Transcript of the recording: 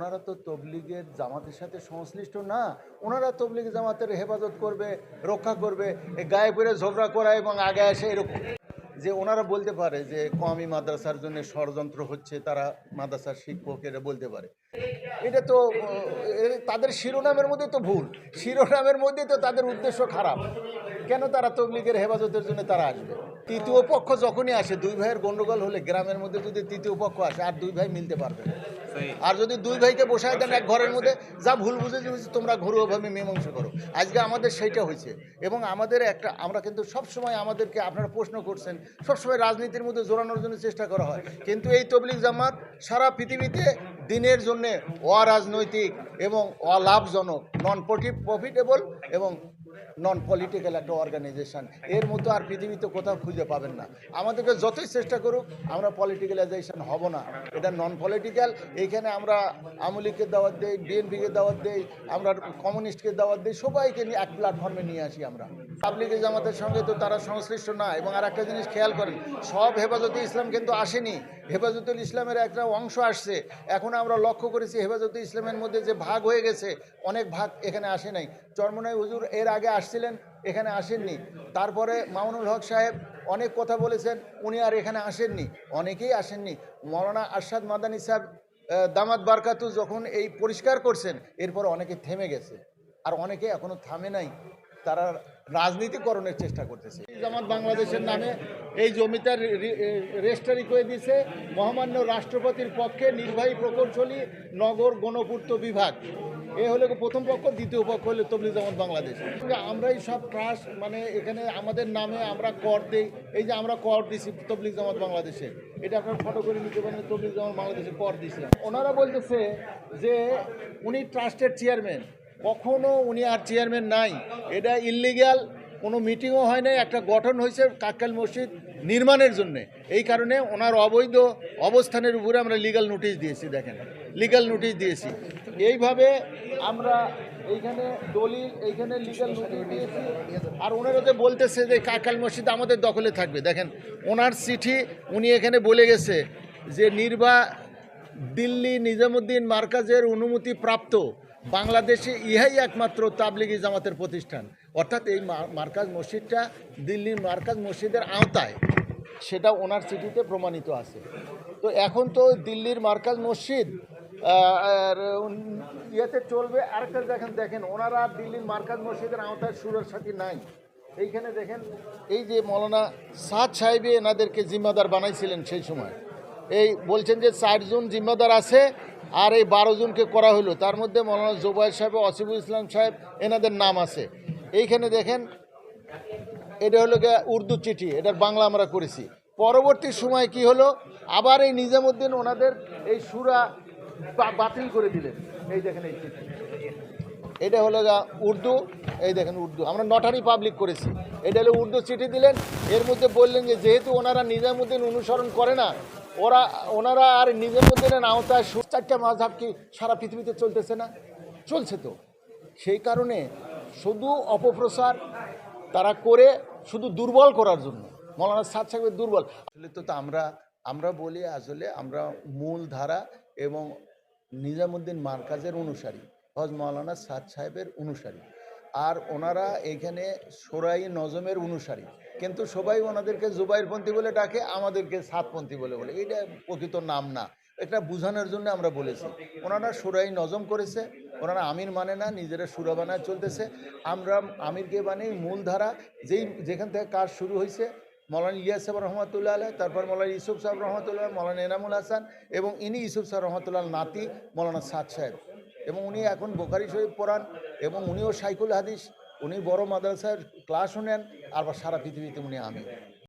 ওনারা তো তবলিগের জামাতের সাথে সংশ্লিষ্ট না, ওনারা তবলিগ জামাতের হেফাজত করবে, রক্ষা করবে গায়ে পরে ঝগড়া করা এবং আগে আসে এরকম। যে ওনারা বলতে পারে যে কমি মাদ্রাসার জন্য ষড়যন্ত্র হচ্ছে, তারা মাদ্রাসার শিক্ষকেরা বলতে পারে। এটা তো তাদের শিরোনামের মধ্যে তো ভুল। শিরোনামের মধ্যে তো তাদের উদ্দেশ্য খারাপ। কেন তারা তবলিগের হেফাজতের জন্য তারা আসবে? তৃতীয় পক্ষ যখনই আসে দুই ভাইয়ের গন্ডগোল হলে গ্রামের মধ্যে যদি তৃতীয় পক্ষ আসে আর দুই ভাই মিলতে পারবে। আর যদি দুই ভাইকে বসায় দেন এক ঘরের মধ্যে যা ভুল বুঝে বুঝে তোমরা ঘরোয়াভাবে মীমাংসা করো। আজকে আমাদের সেইটা হয়েছে। এবং আমাদের একটা আমরা কিন্তু সবসময় আমাদেরকে আপনারা প্রশ্ন করছেন সবসময় রাজনীতির মধ্যে জোরানোর জন্য চেষ্টা করা হয়। কিন্তু এই তবলিগ জামাত সারা পৃথিবীতে দিনের জন্য অরাজনৈতিক এবং অলাভজনক নন প্রফিটেবল এবং নন পলিটিক্যাল একটা অর্গানাইজেশন এর মতো আর পৃথিবীতে কোথাও খুঁজে পাবেন না। আমাদেরকে যতই চেষ্টা করুক, আমরা পলিটিক্যালাইজেশন হব না। এটা নন পলিটিক্যাল এইখানে আমরা আমলিকে দাওয়াত দেই, বিএনপিকে দাওয়াত দেই, আমরা কমিউনিস্টকে দাওয়াত দিই, সবাইকে নিয়ে এক প্ল্যাটফর্মে নিয়ে আসি আমরা। পাবলিক জামাতের সঙ্গে, তো তারা সংশ্লিষ্ট না। এবং আর একটা জিনিস খেয়াল করেন, সব হেফাজতে ইসলাম কিন্তু আসেনি। হেফাজতুল ইসলামের একটা অংশ আসছে। এখন আমরা লক্ষ্য করেছি হেফাজতে ইসলামের মধ্যে যে ভাগ হয়ে গেছে, অনেক ভাগ এখানে আসে নাই। চরমনাই হুজুর এর আগে আসছিলেন, এখানে আসেননি। তারপরে মামুনুল হক সাহেব অনেক কথা বলেছেন, উনি আর এখানে আসেননি, অনেকেই আসেননি। মৌলানা আরশাদ মাদানী সাহেব দামাত বারকাতু যখন এই পরিষ্কার করছেন, এরপর অনেকে থেমে গেছে। আর অনেকে এখনও থামে নাই। তারা রাজনীতিকরণের চেষ্টা করতেছে। জামাত বাংলাদেশের নামে এই জমিটার রেজিস্ট্রারি করে দিয়েছে মহামান্য রাষ্ট্রপতির পক্ষে নির্বাহী প্রকৌশলী নগর গণপূর্ত বিভাগ। এ হলো প্রথম পক্ষ, দ্বিতীয় পক্ষ হলো তবলিগ জামাত বাংলাদেশ। আমরাই সব ট্রাস্ট মানে এখানে আমাদের নামে আমরা কর দিই। এই যে আমরা কর দিছি তবলিগ জামাত বাংলাদেশে, এটা আপনার ফটো করে নিতে পারেন, তবলিগ জামাত বাংলাদেশে কর দিছে। ওনারা বলতেছে যে উনি ট্রাস্টের চেয়ারম্যান। কখনো উনি আর চেয়ারম্যান নাই। এটা ইলিগ্যাল কোনো মিটিংও হয় নাই, একটা গঠন হয়েছে কাকাল মসজিদ নির্মাণের জন্য। এই কারণে ওনার অবৈধ অবস্থানের উপরে আমরা লিগ্যাল নোটিশ দিয়েছি, দেখেন। লিগ্যাল নোটিশ দিয়েছি। এইভাবে আমরা এইখানে দলিল, এইখানে লিগাল নোটিশ দিয়েছি। আর ওনারা যে বলতেছে যে কাকাল মসজিদ আমাদের দখলে থাকবে, দেখেন, ওনার চিঠি উনি এখানে বলে গেছে যে নির্বা দিল্লি নিজামুদ্দিন মার্কাজের অনুমতি প্রাপ্ত বাংলাদেশে ইহাই একমাত্র তাবলিগি জামাতের প্রতিষ্ঠান। অর্থাৎ এই মার্কাজ মসজিদটা দিল্লির মার্কাজ মসজিদের আওতায়, সেটা ওনার চিঠিতে প্রমাণিত আছে। তো এখন তো দিল্লির মার্কাজ মসজিদ আর ইয়েতে চলবে। আরেকটা দেখেন দেখেন, ওনারা দিল্লির মার্কাজ মসজিদের আওতায় সুরের সাথী নাই। এইখানে দেখেন, এই যে মৌলানা সাদ সাহেবে এনাদেরকে জিম্মাদার বানাইছিলেন সেই সময়। এই বলছেন যে চারজন জিম্মাদার আছে আর এই বারো জনকে করা হলো তার মধ্যে মৌলানা জোবাইর সাহেব অসিফুল ইসলাম সাহেব, এনাদের নাম আছে। এইখানে দেখেন, এটা হলো গিয়ে উর্দু চিঠি, এটার বাংলা আমরা করেছি। পরবর্তী সময় কি হলো? আবার এই নিজামুদ্দিন ওনাদের এই সুরা বাতিল করে দিলেন। এই দেখেন এই চিঠি। এটা হলো উর্দু, এই দেখেন উর্দু। আমরা নটারি পাবলিক করেছি। এটা হলো উর্দু চিঠি দিলেন। এর মধ্যে বললেন যে, যেহেতু ওনারা নিজামুদ্দিন অনুসরণ করে না ওরা, ওনারা আর নিজামুদ্দিনের আওতায় সু- চারটা মাঝহাব কি সারা পৃথিবীতে চলতেছে না। চলছে তো। সেই কারণে শুধু অপপ্রচার তারা করে শুধু দুর্বল করার জন্য। মৌলানা সাদ সাহেবের দুর্বল। আসলে তো আমরা আমরা বলি আসলে আমরা মূল ধারা এবং নিজামুদ্দিন মার্কাজের অনুসারী, হজ মাওলানা সাদ সাহেবের অনুসারী। আর ওনারা এখানে সোরাই নজমের অনুসারী। কিন্তু সবাই ওনাদেরকে জুবাইরপন্থী বলে ডাকে, আমাদেরকে সাতপন্থী বলে বলে। এটা প্রকৃত নাম না। এটা বোঝানোর জন্য আমরা বলেছি। ওনারা সুরাই নজম করেছে, ওনারা আমির মানে না, নিজেরা সুরা বানায় চলতেছে। আমরা আমিরকে বানিয়ে মূলধারা, যেই, যেখান থেকে কাজ শুরু হয়েছে, মৌলানা ইলিয়াস সাহেব রহমতুল্লাহ আলাহ তারপর মৌলানা ইউসুফ সাহেব রহমতুল্লাহ মৌলানা এনামুল হাসান এবং ইনি ইউসুফ সাহেব রহমতুল্লাহ নাতি মৌলানা সাদ সাহেব। এবং উনি এখন বোখারি শরীফ পড়ান। এবং উনিও সাইকুল হাদিস উনি বড় মাদ্রাসার ক্লাসও নেন আবার সারা পৃথিবীতে উনি আমি